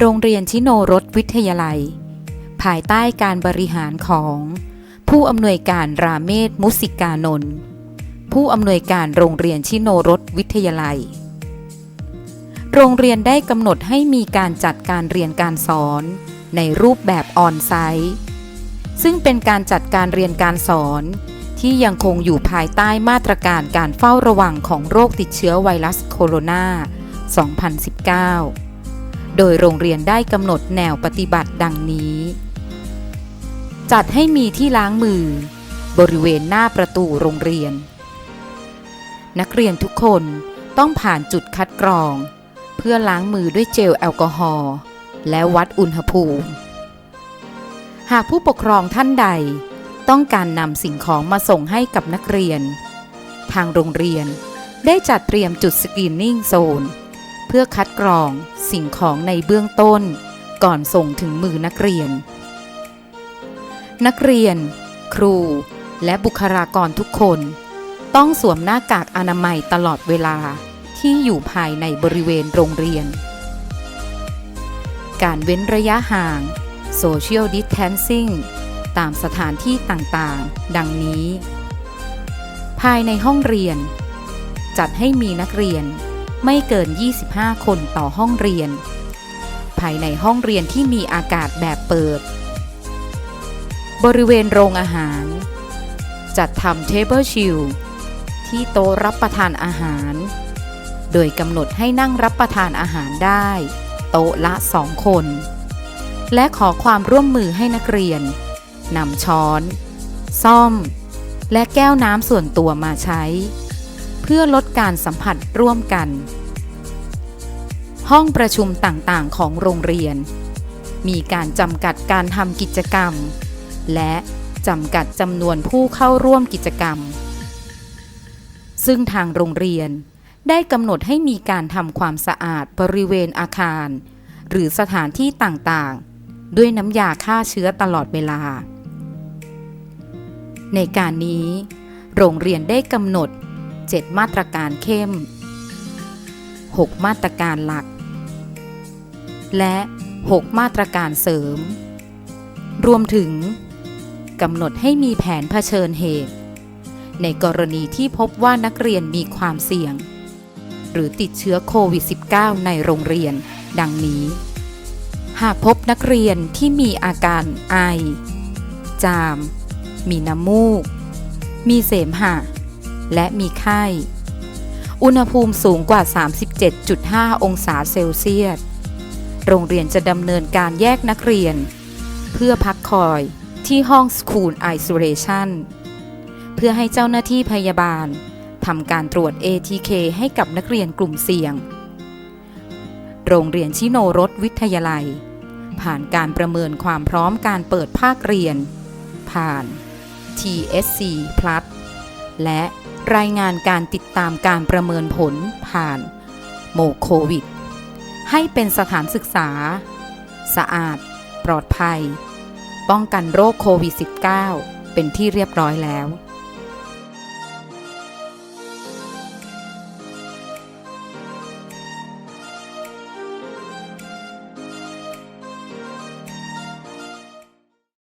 โรงเรียนชิโนรสวิทยาลัย ภายใต้การบริหารของ ผู้อำนวยการราเมศมุสิกานนท์ผู้อำนวยการโรงเรียนชิโนรสวิทยาลัย โรงเรียนได้กำหนดให้มีการจัดการเรียนการสอน ในรูปแบบออนไซต์ซึ่งเป็นการจัดการเรียนการสอน ที่ยังคงอยู่ภายใต้มาตรการการเฝ้าระวังของโรคติดเชื้อไวรัสโคโรนา 2019 โดยโรงเรียนได้กำหนดแนวปฏิบัติดังนี้ จัดให้มีที่ล้างมือ บริเวณหน้าประตูโรงเรียน นักเรียนทุกคนต้องผ่านจุดคัดกรอง เพื่อล้างมือด้วยเจลแอลกอฮอล์และวัดอุณหภูมิ หากผู้ปกครองท่านใดต้องการนำสิ่งของมาส่งให้กับนักเรียน ทางโรงเรียนได้จัดเตรียมจุดสกรีนนิ่งโซน เพื่อคัดกรองสิ่งของในเบื้องต้น ก่อนส่งถึงมือนักเรียน นักเรียน ครู และบุคลากรทุกคน ต้องสวมหน้ากากอนามัยตลอดเวลาที่อยู่ภายในบริเวณโรงเรียน การเว้นระยะห่าง Social Distancing ตามสถานที่ต่างๆ ดังนี้ ภายในห้องเรียน จัดให้มีนักเรียน ไม่เกิน 25 คนต่อห้องเรียน ภายในห้องเรียนที่มีอากาศแบบเปิด บริเวณโรงอาหาร จัดทำเทเบิลชิลที่โต๊ะรับประทานอาหาร โดยกำหนดให้นั่งรับประทานอาหารได้ โต๊ะละสองคน และขอความร่วมมือให้นักเรียนนำช้อน ซ่อม และแก้วน้ำส่วนตัวมาใช้ เพื่อลดการสัมผัสร่วมกัน ห้องประชุมต่างๆ ของโรงเรียน มีการจำกัดการทำกิจกรรม และจำกัดจำนวนผู้เข้าร่วมกิจกรรม ซึ่งทางโรงเรียนได้กำหนดให้มีการทำความสะอาดบริเวณอาคาร หรือสถานที่ต่างๆ ด้วยน้ำยาฆ่าเชื้อตลอดเวลา ในการนี้ โรงเรียนได้กำหนด 7 มาตรการเข้ม 6 มาตรการหลัก และ 6 มาตรการเสริม รวมถึงกำหนดให้มีแผนเผชิญเหตุ ในกรณีที่พบว่านักเรียนมีความเสี่ยง หรือติดเชื้อโควิด -19 ในโรงเรียน ดังนี้ หากพบนักเรียนที่มีอาการไอ จาม มีน้ำมูก มีเสมหะ และมีไข้ อุณหภูมิสูงกว่า 37.5 องศาเซลเซียส โรงเรียนจะดำเนินการแยกนักเรียน เพื่อพักคอยที่ห้อง School Isolation เพื่อให้เจ้าหน้าที่พยาบาลทำการตรวจ ATK ให้กับนักเรียนกลุ่มเสี่ยง โรงเรียนชิโนรสวิทยาลัย ผ่านการประเมินความพร้อมการเปิดภาคเรียน ผ่าน TSC Plus และ รายงานการติดตามการประเมินผลผ่านโมโควิด ให้เป็นสถานศึกษา สะอาด ปลอดภัย ป้องกันโรคโควิด -19 เป็นที่เรียบร้อยแล้ว